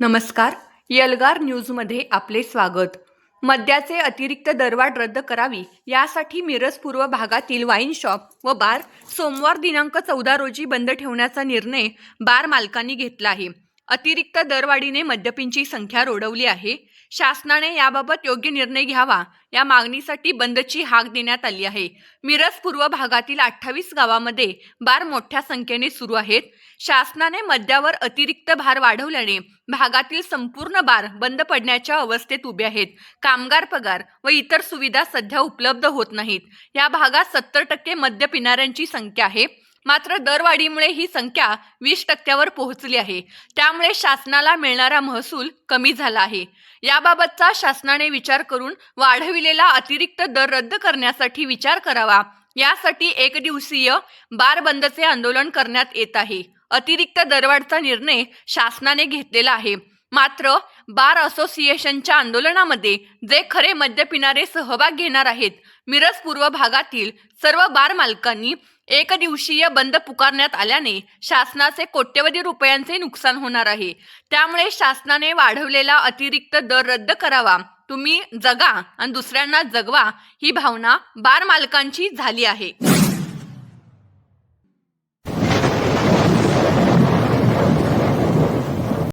नमस्कार यलगार न्यूजमध्ये आपले स्वागत. मद्याचे अतिरिक्त दरवाढ रद्द करावी यासाठी मिरज पूर्व भागातील वाईन शॉप व बार सोमवार दिनांक चौदा रोजी बंद ठेवण्याचा निर्णय बार मालकांनी घेतला आहे. अतिरिक्त दरवाढीने मद्यपींची संख्या रोडवली आहे. शासनाने याबाबत योग्य निर्णय घ्यावा. या मागणीसाठी बंदची हाक देण्यात आली आहे. मिरज पूर्व भागातील अठ्ठावीस गावामध्ये बार मोठ्या संख्येने सुरू आहेत. शासनाने मद्यावर अतिरिक्त भार वाढवल्याने भागातील संपूर्ण बार बंद पडण्याच्या अवस्थेत उभे आहेत. कामगार पगार व इतर सुविधा सध्या उपलब्ध होत नाहीत. या भागात सत्तर टक्के मद्य पिणाऱ्यांची संख्या आहे. मात्र दरवाढीमुळे ही संख्या वीस टक्क्यावर पोहोचली आहे. त्यामुळे शासनाला मिळणारा महसूल कमी झाला आहे. याबाबतचा शासनाने विचार करून वाढविलेला अतिरिक्त दर रद्द करण्यासाठी विचार करावा. यासाठी एक दिवसीय बार बंदचे आंदोलन करण्यात येत आहे. अतिरिक्त दरवाढचा निर्णय शासनाने घेतलेला आहे. मात्र बार असोसिएशनच्या आंदोलनामध्ये जे खरे मद्य पिणारे सहभाग घेणार आहेत मिरज पूर्व भागातील सर्व बार मालकांनी एक दिवसीय बंद पुकारण्यात आल्याने शासनाचे कोट्यवधी रुपयांचे नुकसान होणार आहे. त्यामुळे शासनाने वाढवलेला अतिरिक्त दर रद्द करावा तुम्ही जगा आणि दुसऱ्यांना जगवा ही भावना बार मालकांची झाली आहे.